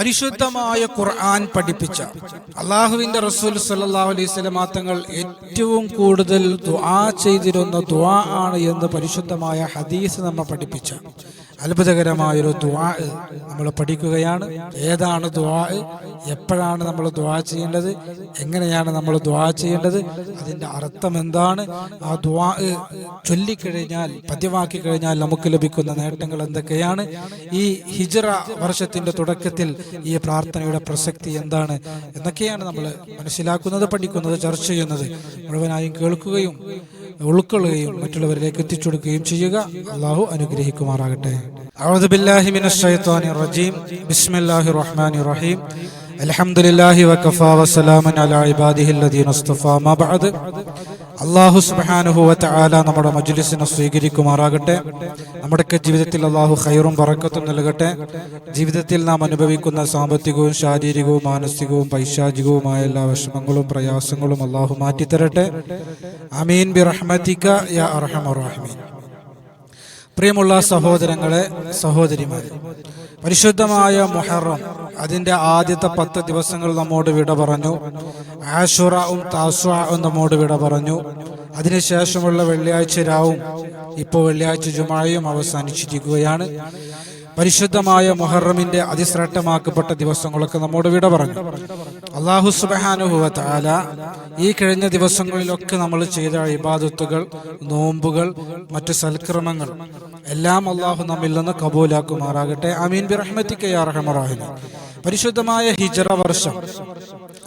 പരിശുദ്ധമായ ഖുർആൻ പഠിപ്പിച്ച അള്ളാഹുവിന്റെ റസൂൽ സല്ലല്ലാഹു അലൈഹി തങ്ങൾ ഏറ്റവും കൂടുതൽ ദുആ ചെയ്തിരുന്ന ദുആ ആണ് എന്ന് പരിശുദ്ധമായ ഹദീസ് നമ്മെ പഠിപ്പിച്ച. അത്ഭുതകരമായൊരു ദ്വാ നമ്മൾ പഠിക്കുകയാണ്. ഏതാണ് ദ്വാ എപ്പോഴാണ് നമ്മൾ ദ്വാ ചെയ്യേണ്ടത്? എങ്ങനെയാണ് നമ്മൾ ദ്വാ ചെയ്യേണ്ടത്? അതിന്റെ അർത്ഥം എന്താണ്? ആ ദ്വാ ചൊല്ലിക്കഴിഞ്ഞാൽ പതിവാക്കി കഴിഞ്ഞാൽ നമുക്ക് ലഭിക്കുന്ന നേട്ടങ്ങൾ എന്തൊക്കെയാണ്? ഈ ഹിജറ വർഷത്തിന്റെ തുടക്കത്തിൽ ഈ പ്രാർത്ഥനയുടെ പ്രസക്തി എന്താണ്? എന്നൊക്കെയാണ് നമ്മൾ മനസ്സിലാക്കുന്നത് പഠിക്കുന്നത് ചർച്ച ചെയ്യുന്നത്. മുഴുവനായും കേൾക്കുകയും ഉൾക്കൊള്ളുകയും മറ്റുള്ളവരിലേക്ക് എത്തിച്ചു കൊടുക്കുകയും ചെയ്യുക അള്ളാഹു അനുഗ്രഹിക്കുമാറാകട്ടെ أعوذ بالله من الشيطان الرجيم بسم الله الرحمن الرحيم الحمد لله وكفى وسلام على عباده الذين اصطفى ما بعد അള്ളാഹു സുബാനുഭവത്തെ ആല നമ്മുടെ മജ്ലിസിനെ സ്വീകരിക്കുമാറാകട്ടെ. നമ്മുടെയൊക്കെ ജീവിതത്തിൽ അള്ളാഹു ഹൈറും പറക്കത്തും നൽകട്ടെ. ജീവിതത്തിൽ നാം അനുഭവിക്കുന്ന സാമ്പത്തികവും ശാരീരികവും മാനസികവും പൈശാചികവുമായ എല്ലാ വിഷമങ്ങളും പ്രയാസങ്ങളും അള്ളാഹു മാറ്റിത്തരട്ടെ. അമീൻ ബി റഹ്മത്തിക യാ അർഹമറാഹിമീൻ പ്രിയമുള്ള സഹോദരങ്ങളെ സഹോദരിമാരെ പരിശുദ്ധമായ മുഹറം. അതിന്റെ ആദ്യത്തെ പത്ത് ദിവസങ്ങൾ നമ്മോട് വിട പറഞ്ഞു. ആഷുറാവും താസ്വാവും നമ്മോട് വിട പറഞ്ഞു. അതിനുശേഷമുള്ള വെള്ളിയാഴ്ച രാവും ഇപ്പോൾ വെള്ളിയാഴ്ച ജുമായും അവസാനിച്ചിരിക്കുകയാണ്. പരിശുദ്ധമായ മുഹറമിന്റെ അതിശ്രേഷ്ഠമാക്കപ്പെട്ട ദിവസങ്ങളൊക്കെ നമ്മോട് വിട പറഞ്ഞു. അള്ളാഹു താല ഈ കഴിഞ്ഞ ദിവസങ്ങളിലൊക്കെ നമ്മൾ ചെയ്ത ഇബാദത്തുകൾ നോമ്പുകൾ മറ്റു സൽക്രമങ്ങൾ എല്ലാം അള്ളാഹു നമ്മിൽ നിന്ന് കബൂലാക്കുമാറാകട്ടെ. അമീൻ ബി റഹ്മത്തിക്കയ്യാറഹമറാഹിന് പരിശുദ്ധമായ ഹിജറ വർഷം.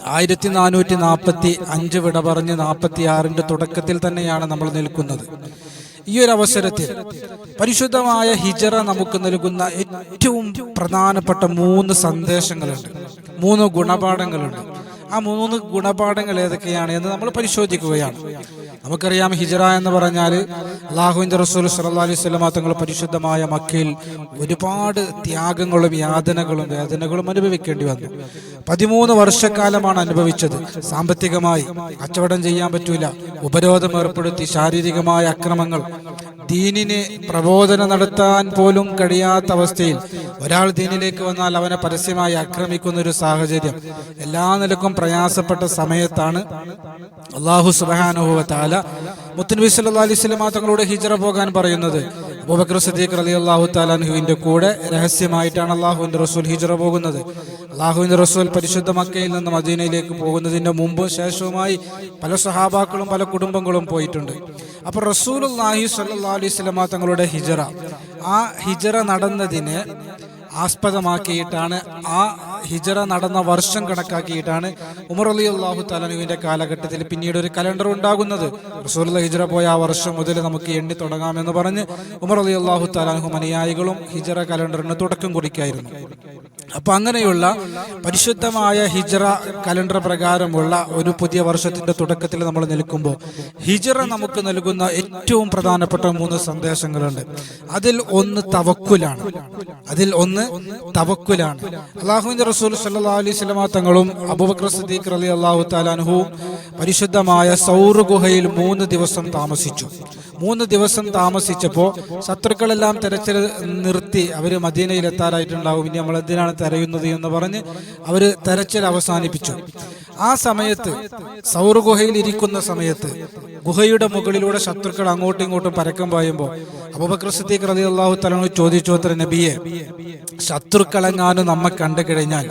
ആയിരത്തി നാനൂറ്റി നാൽപ്പത്തി അഞ്ച് വിട പറഞ്ഞ് നാൽപ്പത്തി ആറിന്റെ തുടക്കത്തിൽ തന്നെയാണ് നമ്മൾ നിൽക്കുന്നത്. ഈ ഒരു അവസരത്തിൽ പരിശുദ്ധമായ ഹിജറ നമുക്ക് നൽകുന്ന ഏറ്റവും പ്രധാനപ്പെട്ട മൂന്ന് സന്ദേശങ്ങളുണ്ട്. മൂന്ന് ഗുണപാഠങ്ങളുണ്ട്. ആ മൂന്ന് ഗുണപാഠങ്ങൾ ഏതൊക്കെയാണ് എന്ന് നമ്മൾ പരിശോധിക്കുകയാണ്. നമുക്കറിയാം ഹിജറ എന്ന് പറഞ്ഞാൽ അള്ളാഹുവിന്റെ റസൂൽ സല്ലാ അലൈഹി സ്വലമ തങ്ങൾ പരിശുദ്ധമായ മക്കയിൽ ഒരുപാട് ത്യാഗങ്ങളും യാതനകളും വേദനകളും അനുഭവിക്കേണ്ടി വന്നു. പതിമൂന്ന് വർഷക്കാലമാണ് അനുഭവിച്ചത്. സാമ്പത്തികമായി കച്ചവടം ചെയ്യാൻ പറ്റൂല. ഉപരോധം ഏർപ്പെടുത്തി ശാരീരികമായ അക്രമങ്ങൾ ദീനിന് പ്രബോധനം നടത്താൻ പോലും കഴിയാത്ത അവസ്ഥയിൽ ഒരാൾ ദീനിലേക്ക് വന്നാൽ അവനെ പരസ്യമായി ആക്രമിക്കുന്ന ഒരു സാഹചര്യം. എല്ലാ നിലക്കും പ്രയാസപ്പെട്ട സമയത്താണ് അള്ളാഹു സുബാനുഭവ താല മുത്തനബി സല്ലാ അലൈഹി സ്വലമാ തങ്ങളോട് ഹിജറ പോകാൻ പറയുന്നത്. അബൂബക്കർ സദീഖ് അലി അള്ളാഹു താലാൻഹുവിന്റെ കൂടെ രഹസ്യമായിട്ടാണ് അള്ളാഹുവിന്റെ റസൂൽ ഹിജറ പോകുന്നത്. അള്ളാഹുവിന്റെ റസൂൽ പരിശുദ്ധ മക്കയിൽ നിന്ന് മദീനയിലേക്ക് പോകുന്നതിന്റെ മുമ്പും ശേഷവുമായി പല സഹാബാക്കളും പല കുടുംബങ്ങളും പോയിട്ടുണ്ട്. അപ്പൊ റസൂൽ അള്ളാഹി സല്ലാ അലൈഹി സ്വലമാ തങ്ങളുടെ ഹിജറ. ആ ഹിജറ നടന്നതിന് ആസ്പദമാക്കിയിട്ടാണ് ആ ഹിജറ നടന്ന വർഷം കണക്കാക്കിയിട്ടാണ് ഉമർ അലി അള്ളാഹു തലനുവിന്റെ കാലഘട്ടത്തിൽ പിന്നീട് ഒരു കലണ്ടർ ഉണ്ടാകുന്നത്. റസൂലുള്ള ഹിജറ പോയ ആ വർഷം മുതൽ നമുക്ക് എണ്ണി തുടങ്ങാമെന്ന് പറഞ്ഞ് ഉമർ അലി അള്ളാഹു തലാനുഹു അനുയായികളും ഹിജറ കലണ്ടറിന് തുടക്കം കുറിക്കായിരുന്നു. അപ്പൊ അങ്ങനെയുള്ള പരിശുദ്ധമായ ഹിജറ കലണ്ടർ പ്രകാരമുള്ള ഒരു പുതിയ വർഷത്തിന്റെ തുടക്കത്തിൽ നമ്മൾ നിൽക്കുമ്പോൾ ഹിജറ നമുക്ക് നൽകുന്ന ഏറ്റവും പ്രധാനപ്പെട്ട മൂന്ന് സന്ദേശങ്ങളുണ്ട്. അതിൽ ഒന്ന് തവക്കുലാണ്. അതിൽ ഒന്ന് തവക്കുലാണ്. അള്ളാഹുവിന്റെ റസൂൽ സല്ലാ അലൈഹി തങ്ങളും സദീഖ് അലി അള്ളാഹു താലാൻഹുവും പരിശുദ്ധമായ സൗർ ഗുഹയിൽ മൂന്ന് ദിവസം താമസിച്ചു. മൂന്ന് ദിവസം താമസിച്ചപ്പോൾ ശത്രുക്കളെല്ലാം തെരച്ചിൽ നിർത്തി അവർ മദീനയിൽ എത്താറായിട്ടുണ്ടാവും ഇനി നമ്മൾ എന്തിനാണ് തെരയുന്നത് എന്ന് പറഞ്ഞ് അവർ തെരച്ചിൽ അവസാനിപ്പിച്ചു. ആ സമയത്ത് സൗർ ഗുഹയിൽ ഇരിക്കുന്ന സമയത്ത് ഗുഹയുടെ മുകളിലൂടെ ശത്രുക്കൾ അങ്ങോട്ടും ഇങ്ങോട്ടും പരക്കം പായുമ്പോൾ അബൂബക്കർ സിദ്ദീഖ് റലി അള്ളാഹു തലങ്ങൾ ചോദിച്ചു നബിയെ ശത്രുക്കളെങ്ങാനും നമ്മെ കണ്ടു കഴിഞ്ഞാൽ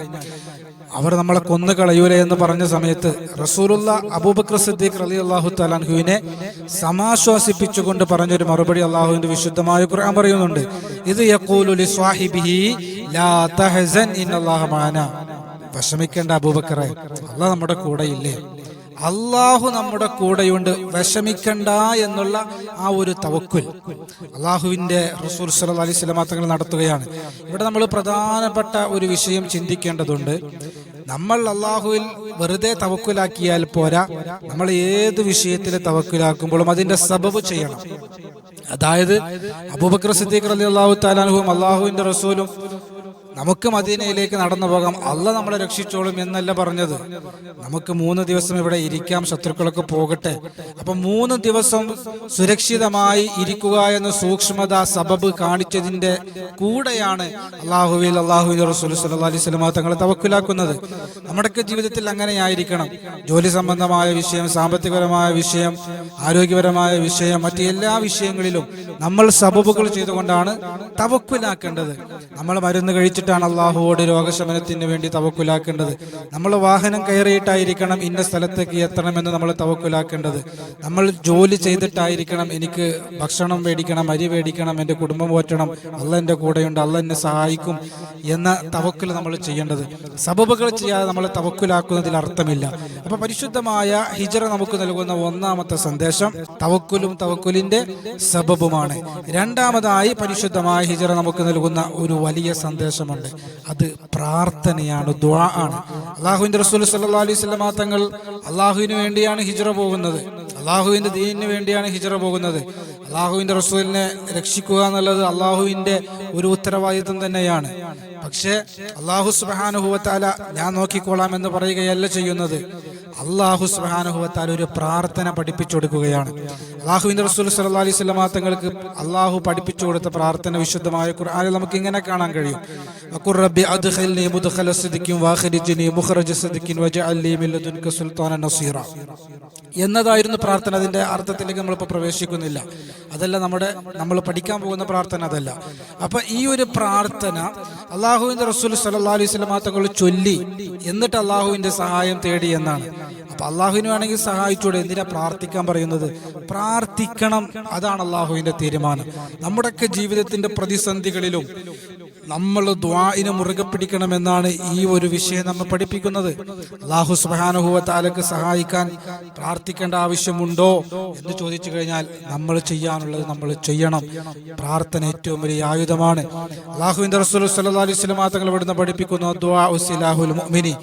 അവർ നമ്മളെ കൊന്നു കളയൂലേ? എന്ന് പറഞ്ഞ സമയത്ത് റസൂലുള്ള അബൂബക്കർ സിദ്ദീഖ് അലി അള്ളാഹു തലാൻഹുവിനെ സമാശ്വാസിപ്പിച്ചുകൊണ്ട് പറഞ്ഞൊരു മറുപടി അള്ളാഹുവിന്റെ വിശുദ്ധമായ ഖുർആൻ പറയുന്നുണ്ട്. ഇത് ലാ തഹസൻ വിഷമിക്കേണ്ട അബൂബക്കറെ അല്ല നമ്മുടെ കൂടെയില്ലേ? അള്ളാഹു നമ്മുടെ കൂടെയുണ്ട്. വിഷമിക്കണ്ട എന്നുള്ള ആ ഒരു തവക്കുൽ. അള്ളാഹുവിന്റെ റസൂൽ സല അലൈഹി മാത്രങ്ങൾ നടത്തുകയാണ്. ഇവിടെ നമ്മൾ പ്രധാനപ്പെട്ട ഒരു വിഷയം ചിന്തിക്കേണ്ടതുണ്ട്. നമ്മൾ അള്ളാഹുവിൽ വെറുതെ തവക്കുലാക്കിയാൽ പോരാ. നമ്മൾ ഏത് വിഷയത്തിൽ തവക്കുലാക്കുമ്പോഴും അതിന്റെ സബബ് ചെയ്യണം. അതായത് അബൂബക്കർ സിദ്ദീഖ് അലി അള്ളാഹു താലാനുഹും അള്ളാഹുവിന്റെ റസൂലും നമുക്ക് മദീനയിലേക്ക് നടന്നു പോകാം. അല്ല നമ്മളെ രക്ഷിച്ചോളും എന്നല്ല പറഞ്ഞത്. നമുക്ക് മൂന്ന് ദിവസം ഇവിടെ ഇരിക്കാം ശത്രുക്കളൊക്കെ പോകട്ടെ. അപ്പൊ മൂന്ന് ദിവസം സുരക്ഷിതമായി ഇരിക്കുക എന്ന സൂക്ഷ്മത സബബ് കാണിച്ചതിന്റെ കൂടെയാണ് അള്ളാഹുവിൽ അള്ളാഹുവിൻ റസൂൽ അലൈഹി സ്വലമ തങ്ങളെ തവക്കുലാക്കുന്നത്. നമ്മുടെ ജീവിതത്തിൽ അങ്ങനെയായിരിക്കണം. ജോലി സംബന്ധമായ വിഷയം സാമ്പത്തികപരമായ വിഷയം ആരോഗ്യപരമായ വിഷയം മറ്റ് എല്ലാ വിഷയങ്ങളിലും നമ്മൾ സബബുകൾ ചെയ്തുകൊണ്ടാണ് തവക്കുലാക്കേണ്ടത്. നമ്മൾ മരുന്ന് കഴിച്ചിട്ടാണ് അള്ളാഹുവോട് രോഗശമനത്തിന് വേണ്ടി തവക്കുലാക്കേണ്ടത്. നമ്മൾ വാഹനം കയറിയിട്ടായിരിക്കണം ഇന്ന സ്ഥലത്തേക്ക് എത്തണമെന്ന് നമ്മൾ തവക്കുലാക്കേണ്ടത്. നമ്മൾ ജോലി ചെയ്തിട്ടായിരിക്കണം എനിക്ക് ഭക്ഷണം മേടിക്കണം അരി മേടിക്കണം എന്റെ കുടുംബം പോറ്റണം അല്ല എന്റെ കൂടെയുണ്ട് അല്ല എന്നെ സഹായിക്കും എന്ന തവക്കൽ നമ്മൾ ചെയ്യേണ്ടത്. സബബുകൾ ചെയ്യാതെ നമ്മൾ തവക്കുലാക്കുന്നതിൽ അർത്ഥമില്ല. അപ്പൊ പരിശുദ്ധമായ ഹിജറ നമുക്ക് നൽകുന്ന ഒന്നാമത്തെ സന്ദേശം തവക്കുലും തവക്കുലിന്റെ സബബുമാണ്. രണ്ടാമതായി പരിശുദ്ധമായ ഹിജറ നമുക്ക് നൽകുന്ന ഒരു വലിയ സന്ദേശമുണ്ട് അത് പ്രാർത്ഥനയാണ് ദുആ ആണ്. അള്ളാഹുവിന്റെ റസൂൽ സല്ലാ അലൈഹി വസല്ലമ തങ്ങൾ അള്ളാഹുവിന് വേണ്ടിയാണ് ഹിജറ പോകുന്നത്. അള്ളാഹുവിന്റെ ദീനിന് വേണ്ടിയാണ് ഹിജറ പോകുന്നത്. അള്ളാഹുവിന്റെ റസൂലിനെ രക്ഷിക്കുക എന്നുള്ളത് അള്ളാഹുവിന്റെ ഒരു ഉത്തരവാദിത്വം തന്നെയാണ്. പക്ഷേ അള്ളാഹു സുബാനുഭവത്താല ഞാൻ നോക്കിക്കോളാം എന്ന് പറയുകയല്ല ചെയ്യുന്നത്. അള്ളാഹു സുഹാനുഭവത്താൽ ഒരു പ്രാർത്ഥന പഠിപ്പിച്ചു കൊടുക്കുകയാണ്. അള്ളാഹുവിന്റെ റസൂൽ സല്ല അലൈഹി സ്വലമാ അള്ളാഹു പഠിപ്പിച്ചു കൊടുത്ത പ്രാർത്ഥന വിശുദ്ധമായ ഖുർആനിൽ നമുക്ക് ഇങ്ങനെ കാണാൻ കഴിയും. റബ്ബി മുദ്ഖല മുഖ്റജ നസീറ. എന്നതായിരുന്നു പ്രാർത്ഥന. അതിന്റെ അർത്ഥത്തിലേക്ക് നമ്മളിപ്പോൾ പ്രവേശിക്കുന്നില്ല. അതല്ല നമ്മുടെ നമ്മൾ പഠിക്കാൻ പോകുന്ന പ്രാർത്ഥന അതല്ല. അപ്പൊ ഈ ഒരു പ്രാർത്ഥന അള്ളാഹുവിന്റെ റസൂൽ സല്ലാ അലൈഹി സ്വലമാ തങ്ങൾ ചൊല്ലി എന്നിട്ട് അള്ളാഹുവിന്റെ സഹായം തേടി എന്നാണ്. അപ്പൊ അള്ളാഹുവിന് വേണമെങ്കിൽ സഹായിച്ചൂടെ? എന്തിനാ പ്രാർത്ഥിക്കാൻ പറയുന്നത്? പ്രാർത്ഥിക്കണം. അതാണ് അള്ളാഹുവിന്റെ തീരുമാനം. നമ്മുടെയൊക്കെ ജീവിതത്തിന്റെ പ്രതിസന്ധികളിലും നമ്മൾ ദ്വാഇന് മുറുകെ പിടിക്കണമെന്നാണ് ഈ ഒരു വിഷയം നമ്മൾ പഠിപ്പിക്കുന്നത്. അള്ളാഹു സുബാനുഭവത്താലക്ക് സഹായിക്കാൻ പ്രാർത്ഥിക്കേണ്ട ആവശ്യമുണ്ടോ എന്ന് ചോദിച്ചു കഴിഞ്ഞാൽ നമ്മൾ ചെയ്യാനുള്ളത് നമ്മൾ ചെയ്യണം. പ്രാർത്ഥന ഏറ്റവും വലിയ ആയുധമാണ്. അള്ളാഹുവിന്റെ റസൂൽ സല്ലല്ലാഹു അലൈഹി ഇവിടുന്ന് പഠിപ്പിക്കുന്നു ദ്വാ മുഅ്മിനി.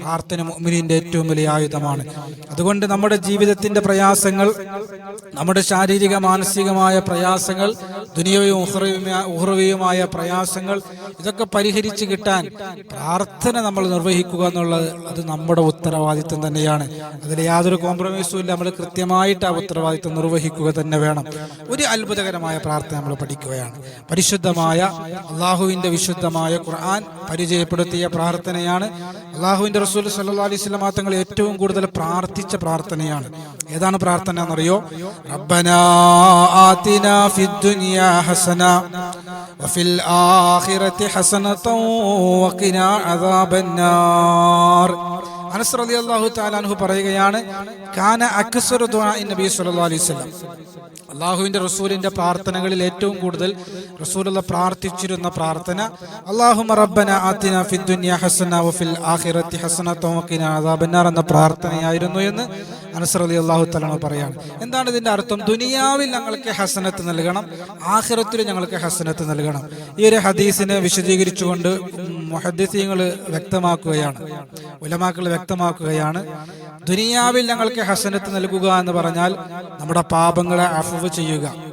പ്രാർത്ഥന മുഅ്മിനിന്റെ ഏറ്റവും വലിയ ആയുധമാണ്. അതുകൊണ്ട് നമ്മുടെ ജീവിതത്തിന്റെ പ്രയാസങ്ങൾ നമ്മുടെ ശാരീരിക മാനസികമായ പ്രയാസങ്ങൾ ദുനിയവും ഉഹ്റവിയുമായ പ്രയാസങ്ങൾ ഇതൊക്കെ പരിഹരിച്ചു കിട്ടാൻ പ്രാർത്ഥന നമ്മൾ നിർവഹിക്കുക എന്നുള്ളത് അത് നമ്മുടെ ഉത്തരവാദിത്വം തന്നെയാണ്. അതിൽ യാതൊരു കോംപ്രമൈസും ഇല്ല. നമ്മൾ കൃത്യമായിട്ട് ആ ഉത്തരവാദിത്വം നിർവഹിക്കുക തന്നെ വേണം. ഒരു അത്ഭുതകരമായ പ്രാർത്ഥന നമ്മൾ പഠിക്കുകയാണ്. പരിശുദ്ധമായ അള്ളാഹുവിന്റെ വിശുദ്ധമായ ഖുർആൻ പരിചയപ്പെടുത്തിയ പ്രാർത്ഥനയാണ്. അള്ളാഹുവിന്റെ റസൂൽ സല്ലാ അലൈഹി വസല്ലം തങ്ങൾ ഏറ്റവും കൂടുതൽ പ്രാർത്ഥിച്ച പ്രാർത്ഥനയാണ്. ഏതാണ് പ്രാർത്ഥന എന്നറിയോ? റബ്ബനാ ആതിനാ ഫിദ്ദുനിയാ ഹസന വഫിൽ ആഖിറതി وقنا വഖിനാ അദാബന്നാർ. അനസ് റലി തആല അൻഹു പറയുകയാണ് കാന ദുആഇ നബി സല്ലല്ലാഹു അലൈഹി വസല്ലം. അള്ളാഹുവിന്റെ റസൂലിന്റെ പ്രാർത്ഥനകളിൽ ഏറ്റവും കൂടുതൽ റസൂലുള്ള പ്രാർത്ഥിച്ചിരുന്ന പ്രാർത്ഥന അള്ളാഹുമ റബ്ബന ആതിന ഫിദ് ദുനിയ ഹസന വഫിൽ ആഖിറത്തി ഹസന വഖിന അദാബന്നാർ എന്ന പ്രാർത്ഥനയായിരുന്നു എന്ന് അനസ് അള്ളാഹു തലാണ് പറയാണ്. എന്താണ് ഇതിന്റെ അർത്ഥം? ദുനിയാവിൽ ഞങ്ങൾക്ക് ഹസനത്ത് നൽകണം ആഖിറത്തിൽ ഞങ്ങൾക്ക് ഹസനത്ത് നൽകണം. ഈ ഒരു ഹദീസിനെ വിശദീകരിച്ചുകൊണ്ട് മുഹദ്ദിസീങ്ങൾ വ്യക്തമാക്കുകയാണ്. ഉലമാക്കൾ വ്യക്തമാക്കുകയാണ് ദുനിയാവിൽ ഞങ്ങൾക്ക് ഹസനത്ത് നൽകുക എന്ന് പറഞ്ഞാൽ നമ്മുടെ പാപങ്ങളെ അഫവ് ചെയ്യുക.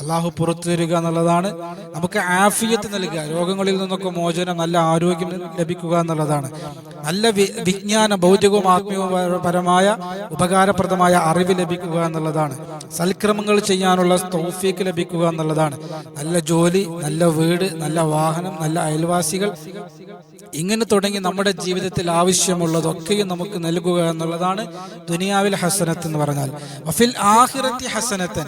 അള്ളാഹു പുറത്തു തരിക എന്നുള്ളതാണ്. നമുക്ക് ആഫിയത്ത് നൽകുക. രോഗങ്ങളിൽ നിന്നൊക്കെ മോചനം നല്ല ആരോഗ്യം ലഭിക്കുക എന്നുള്ളതാണ്. നല്ല വിജ്ഞാന ഭൗതികവും ആത്മീയപരമായ പരമായ ഉപകാരപ്രദമായ അറിവ് ലഭിക്കുക എന്നുള്ളതാണ്. സൽക്രമങ്ങൾ ചെയ്യാനുള്ള തൗഫീക്ക് ലഭിക്കുക എന്നുള്ളതാണ്. നല്ല ജോലി നല്ല വീട് നല്ല വാഹനം നല്ല അയൽവാസികൾ. ഇങ്ങനെ തുടങ്ങി നമ്മുടെ ജീവിതത്തിൽ ആവശ്യമുള്ളതൊക്കെയും നമുക്ക് നൽകുക എന്നുള്ളതാണ് ദുനിയാവിൽ ഹസനത്ത് എന്ന് പറഞ്ഞാൽ. വഫിൽ ആഹിറത്തി ഹസനത്തൻ.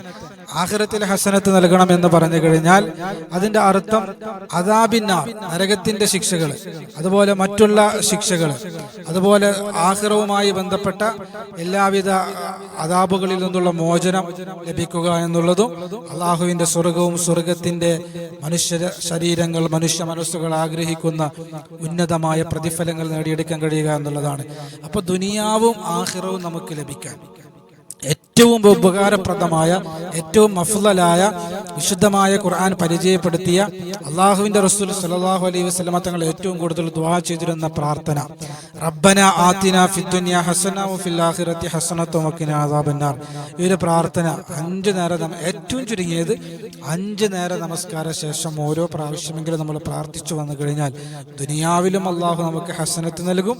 ആഹിറത്തിൽ ഹസനത്ത് നൽകണം എന്ന് പറഞ്ഞു കഴിഞ്ഞാൽ അതിന്റെ അർത്ഥം അതാബിന്ന നരകത്തിന്റെ ശിക്ഷകൾ അതുപോലെ മറ്റുള്ള ശിക്ഷകൾ അതുപോലെ ആഹിറവുമായി ബന്ധപ്പെട്ട എല്ലാവിധ അതാബുകളിൽ നിന്നുള്ള മോചനം ലഭിക്കുക എന്നുള്ളതും അള്ളാഹുവിന്റെ സ്വർഗവും സ്വർഗത്തിന്റെ മനുഷ്യ ശരീരങ്ങൾ മനുഷ്യ മനസ്സുകൾ ആഗ്രഹിക്കുന്ന ഉന്നതമായ പ്രതിഫലങ്ങൾ നേടിയെടുക്കാൻ കഴിയുക എന്നുള്ളതാണ്. അപ്പൊ ദുനിയാവും ആഹിറവും നമുക്ക് ലഭിക്കാൻ. ഏറ്റവും ഉപകാരപ്രദമായ ഏറ്റവും മഫുലായ വിശുദ്ധമായ ഖുർആൻ പരിചയപ്പെടുത്തിയ അള്ളാഹുവിന്റെ റസൂൽ സലാഹു അലൈഹി വസ്ലമ തങ്ങൾ ഏറ്റവും കൂടുതൽ ദുവാ ചെയ്തിരുന്ന പ്രാർത്ഥന. റബ്ബന ആത്തിന ഫിദ്ദുനിയ ഹസന വഫിൽ ആഖിറതി ഹസനത വഖിന അദാബന്നാർ. ഈ ഒരു പ്രാർത്ഥന അഞ്ചു നേരം ഏറ്റവും ചുരുങ്ങിയത് അഞ്ച് നേര നമസ്കാര ശേഷം ഓരോ പ്രാവശ്യമെങ്കിലും നമ്മൾ പ്രാർത്ഥിച്ചു വന്നു കഴിഞ്ഞാൽ ദുനിയാവിലും അള്ളാഹു നമുക്ക് ഹസനത്ത് നൽകും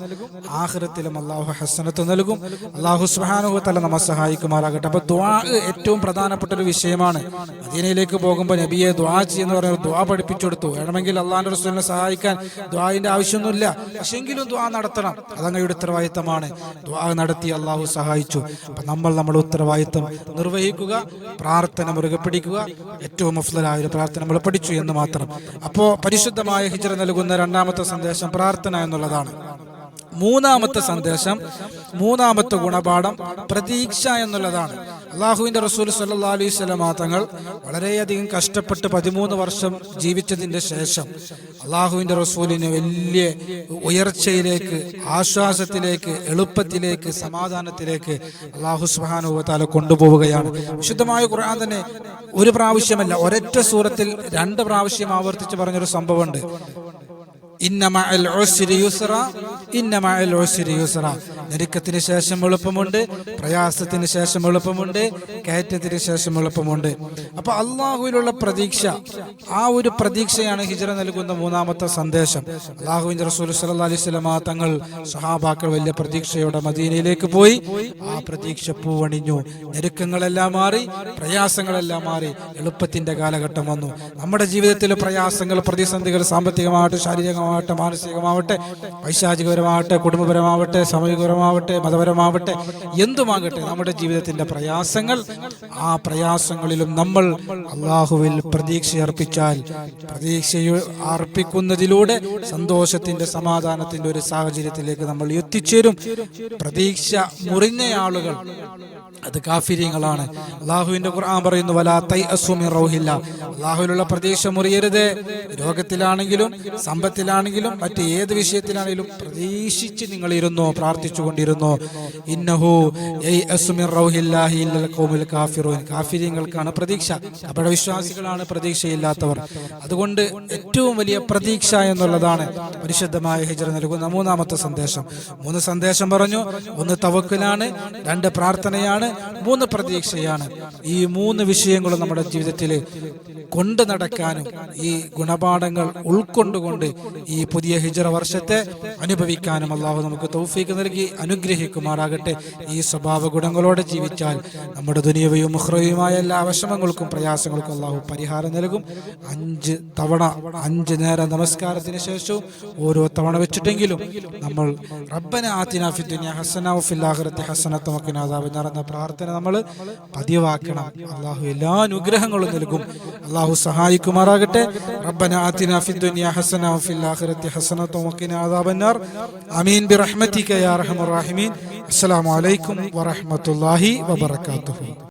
ആഹ്റത്തിലും അള്ളാഹു ഹസനത്ത് നൽകും. അള്ളാഹു സുഹാനുഭവത്തല്ല നമ്മെ സഹായിക്കുമാറാകട്ടെ. അപ്പൊ ദ്വാ ഏറ്റവും പ്രധാനപ്പെട്ട ഒരു വിഷയമാണ്. മദീനയിലേക്ക് പോകുമ്പോൾ നബിയെ ദ്വാ ചെയ്യുന്ന പറഞ്ഞ ദ്വാ പഠിപ്പിച്ചു കൊടുത്തു വേണമെങ്കിൽ അള്ളാഹിന്റെ റസൂലിനെ സഹായിക്കാൻ ദ്വാന്റെ ആവശ്യമൊന്നുമില്ല. പക്ഷെങ്കിലും ദ്വാ നടത്തണം. അതങ്ങയുടെ ഉത്തരവാദിത്തമാണ്. ദ്വാ നടത്തി അള്ളാഹു സഹായിച്ചു. അപ്പൊ നമ്മൾ നമ്മുടെ ഉത്തരവാദിത്തം നിർവഹിക്കുക പ്രാർത്ഥന മുറുകെ പിടിക്കുക ഏറ്റവും മുഫ്ലായ ഒരു പ്രാർത്ഥന നമ്മൾ പഠിച്ചു എന്ന് മാത്രം. അപ്പോൾ പരിശുദ്ധമായ ഹിജറ നൽകുന്ന രണ്ടാമത്തെ സന്ദേശം പ്രാർത്ഥന എന്നുള്ളതാണ്. മൂന്നാമത്തെ സന്ദേശം മൂന്നാമത്തെ ഗുണപാഠം പ്രതീക്ഷ എന്നുള്ളതാണ്. അള്ളാഹുവിന്റെ റസൂൽ സല്ലാ അലൈഹി സ്വലമാ തങ്ങൾ വളരെയധികം കഷ്ടപ്പെട്ട് പതിമൂന്ന് വർഷം ജീവിച്ചതിന്റെ ശേഷം അള്ളാഹുവിന്റെ റസൂലിന് വലിയ ഉയർച്ചയിലേക്ക് ആശ്വാസത്തിലേക്ക് എളുപ്പത്തിലേക്ക് സമാധാനത്തിലേക്ക് അള്ളാഹു സുഹാനുഭവത്താലെ കൊണ്ടുപോവുകയാണ്. വിശുദ്ധമായ ഖുർആൻ തന്നെ ഒരു പ്രാവശ്യമല്ല ഒരൊറ്റ സൂറത്തിൽ രണ്ട് പ്രാവശ്യം ആവർത്തിച്ച് പറഞ്ഞൊരു സംഭവമുണ്ട്. ഞെരുക്കത്തിന് ശേഷം എളുപ്പമുണ്ട് പ്രയാസത്തിന് ശേഷം എളുപ്പമുണ്ട് കയറ്റത്തിന് ശേഷം എളുപ്പമുണ്ട്. അപ്പൊ അള്ളാഹുവിലുള്ള പ്രതീക്ഷ ആ ഒരു പ്രതീക്ഷയാണ് ഹിജറ നൽകുന്ന മൂന്നാമത്തെ സന്ദേശം. അള്ളാഹുവിന്റെ റസൂൽ അലൈഹി സ്വലമ തങ്ങൾ സഹാബാക്കൾ വലിയ പ്രതീക്ഷയോടെ മദീനയിലേക്ക് പോയി. ആ പ്രതീക്ഷ പൂവണിഞ്ഞു. ഞെരുക്കങ്ങളെല്ലാം മാറി പ്രയാസങ്ങളെല്ലാം മാറി. എളുപ്പത്തിന്റെ കാലഘട്ടം വന്നു. നമ്മുടെ ജീവിതത്തിലെ പ്രയാസങ്ങൾ പ്രതിസന്ധികൾ സാമ്പത്തികമാവട്ടെ ശാരീരികമാവട്ടെ മാനസികമാവട്ടെ പൈശാചികപരമാവട്ടെ കുടുംബപരമാവട്ടെ സാമൂഹികപരമാവട്ടെ മതപരമാവട്ടെ എന്തുമാകട്ടെ നമ്മുടെ ജീവിതത്തിന്റെ പ്രയാസങ്ങൾ ആ പ്രയാസങ്ങളിലും നമ്മൾ അള്ളാഹുവിൽ പ്രതീക്ഷ അർപ്പിച്ചാൽ പ്രതീക്ഷ അർപ്പിക്കുന്നതിലൂടെ സന്തോഷത്തിന്റെ സമാധാനത്തിന്റെ ഒരു സാഹചര്യത്തിലേക്ക് നമ്മൾ എത്തിച്ചേരും. പ്രതീക്ഷ മുറിഞ്ഞ ആളുകൾ അത് കാഫിര്യങ്ങളാണ്. അള്ളാഹുവിന്റെ ഖുർആൻ പറയുന്നു വലാ തൈ അസുമി റൗഹില്ല. അള്ളാഹുവിലുള്ള പ്രതീക്ഷ മുറിയരുത്. രോഗത്തിലാണെങ്കിലും സമ്പത്തിലാണെങ്കിലും മറ്റ് ഏത് വിഷയത്തിലാണെങ്കിലും പ്രതീക്ഷിച്ച് നിങ്ങൾ ഇരുന്നു പ്രാർത്ഥിച്ചു കൊണ്ടിരുന്നോ. ഇന്നഹു കാഫിര്യങ്ങൾക്കാണ് പ്രതീക്ഷ. അവിടെ വിശ്വാസികളാണ് പ്രതീക്ഷയില്ലാത്തവർ. അതുകൊണ്ട് ഏറ്റവും വലിയ പ്രതീക്ഷ എന്നുള്ളതാണ് പരിശുദ്ധമായ ഹിജറ നൽകുന്ന മൂന്നാമത്തെ സന്ദേശം. മൂന്ന് സന്ദേശം പറഞ്ഞു ഒന്ന് തവക്കിലാണ് രണ്ട് പ്രാർത്ഥനയാണ് മൂന്ന് പ്രതീക്ഷയാണ്. ഈ മൂന്ന് വിഷയങ്ങളും നമ്മുടെ ജീവിതത്തിൽ കൊണ്ടു നടക്കാനും ഈ ഗുണപാഠങ്ങൾ ഉൾക്കൊണ്ടുകൊണ്ട് ഈ പുതിയ ഹിജറ വർഷത്തെ അനുഭവിക്കാനും അള്ളാഹു നമുക്ക് തൗഫീക്ക് നൽകി അനുഗ്രഹിക്കുമാറാകട്ടെ. ഈ സ്വഭാവ ഗുണങ്ങളോടെ ജീവിച്ചാൽ നമ്മുടെ ദുനിയവയും മുഹ്റയുമായ എല്ലാ വിഷമങ്ങൾക്കും പ്രയാസങ്ങൾക്കും അള്ളാഹു പരിഹാരം നൽകും. അഞ്ച് തവണ അഞ്ച് നേര നമസ്കാരത്തിന് ശേഷവും ഓരോ തവണ വെച്ചിട്ടെങ്കിലും നമ്മൾ റബ്ബന ആത്തിനാഫി ദുനിയ ഹസന ഫിൽ ആഖിറത്തി ഹസനത വഖിന അദാബൻ എന്ന പ്രാർത്ഥന നമ്മൾ പതിവാക്കണം. അള്ളാഹു എല്ലാ അനുഗ്രഹങ്ങളും നൽകും. അള്ളാഹു സഹായിക്കുമാറാകട്ടെ. റബ്ബന ആത്തിന ഫി ദുനിയ ഹസന വഫിൽ ആഖിറത്തി ഹസനത വഖിന അദാബന്നാർ. ആമീൻ ബിറഹ്മതിക യാ അർഹമർ റഹീമീൻ. അസ്സലാമു അലൈക്കും വറഹ്മത്തുള്ളാഹി വബറകാതുഹു.